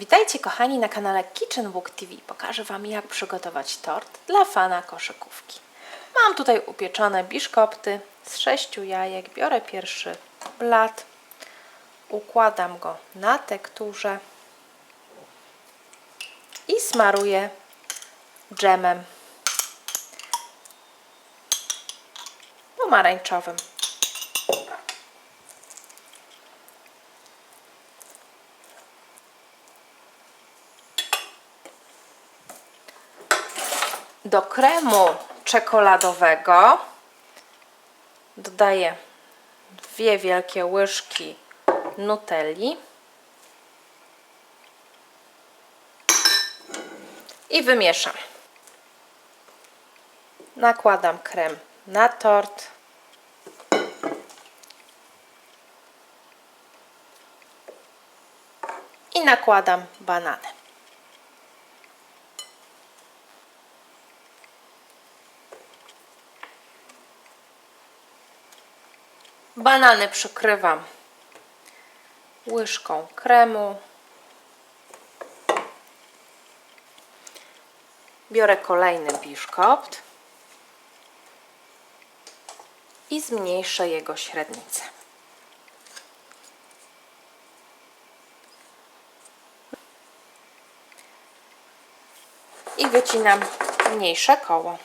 Witajcie kochani na kanale Kitchen Book TV. Pokażę Wam jak przygotować tort dla fana koszykówki. Mam tutaj upieczone biszkopty z sześciu jajek. Biorę pierwszy blat, układam go na tekturze i smaruję dżemem pomarańczowym. Do kremu czekoladowego dodaję dwie wielkie łyżki nutelli i wymieszam. Nakładam krem na tort. I nakładam banany. Banany przykrywam łyżką kremu. Biorę kolejny biszkopt i zmniejszę jego średnicę. I wycinam mniejsze koło.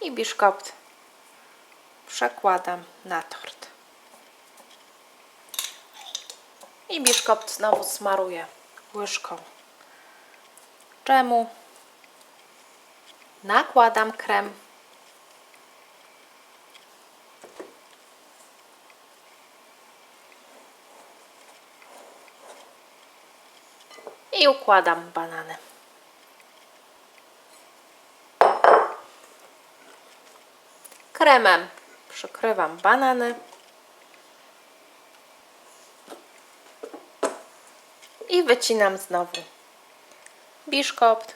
I biszkopt przekładam na tort. I biszkopt znowu smaruję łyżką dżemu. Nakładam krem. I układam banany. Kremem przykrywam banany. I wycinam znowu biszkopt.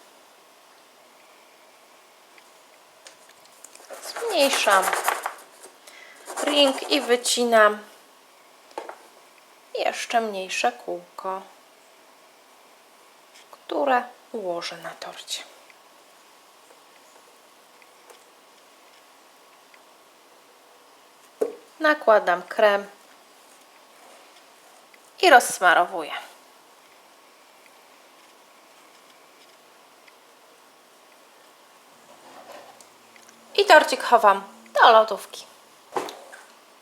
Zmniejszam ring i wycinam jeszcze mniejsze kółko, które ułożę na torcie. Nakładam krem i rozsmarowuję. I torcik chowam do lodówki.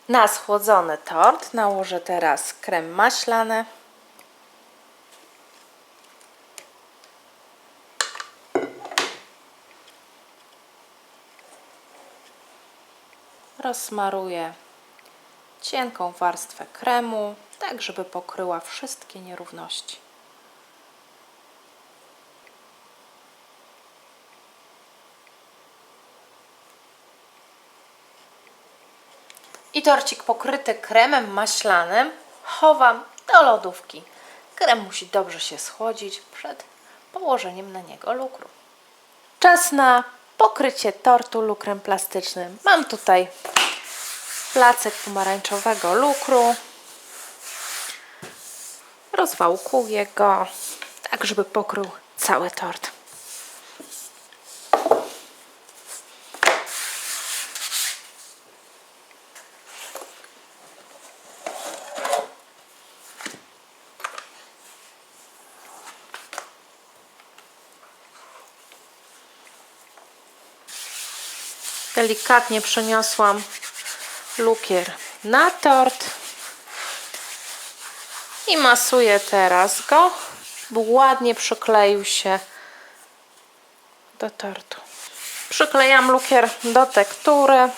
Na schłodzony tort nałożę teraz krem maślany. Rozsmaruję cienką warstwę kremu, tak żeby pokryła wszystkie nierówności. I torcik pokryty kremem maślanym chowam do lodówki. Krem musi dobrze się schłodzić przed położeniem na niego lukru. Czas na pokrycie tortu lukrem plastycznym. Mam tutaj placek pomarańczowego lukru. Rozwałkuję go, tak żeby pokrył cały tort. Delikatnie przeniosłam lukier na tort i masuję teraz go, by ładnie przykleił się do tortu. Przyklejam lukier do tektury.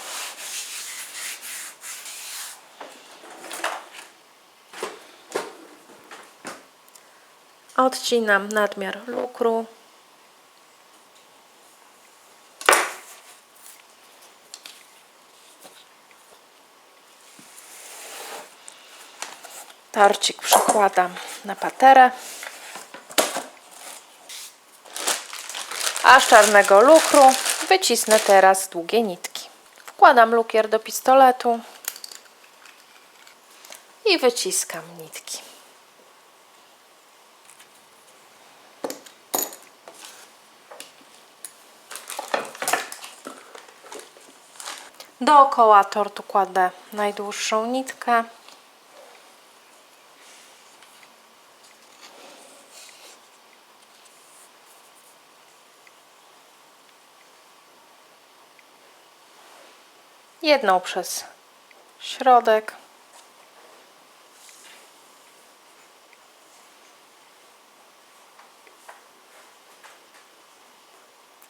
Odcinam nadmiar lukru. Tarcik przekładam na paterę. A z czarnego lukru wycisnę teraz długie nitki. Wkładam lukier do pistoletu i wyciskam nitki. Dookoła tortu kładę najdłuższą nitkę Jedną przez środek.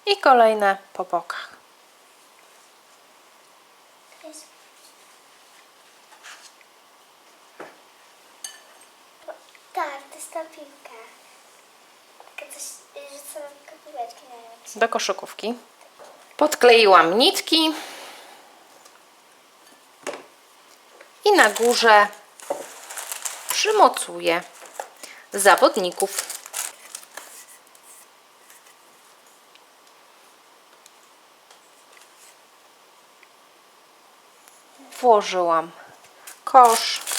I kolejne po bokach. Tak, to jest ta piłka. Taka coś, rzucona tylko piłeczki na jak się... do koszykówki. Podkleiłam nitki na górze przymocuję zawodników. Włożyłam kosz.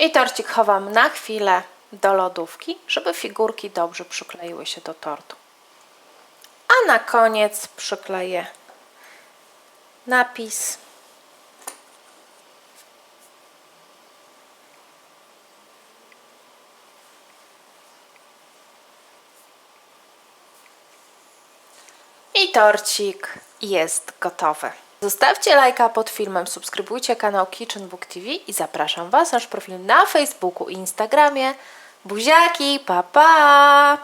I torcik chowam na chwilę do lodówki, żeby figurki dobrze przykleiły się do tortu. A na koniec przykleję napis. I torcik jest gotowy. Zostawcie lajka pod filmem, subskrybujcie kanał Kitchen Book TV i zapraszam Was na nasz profil na Facebooku i Instagramie. Buziaki, pa pa!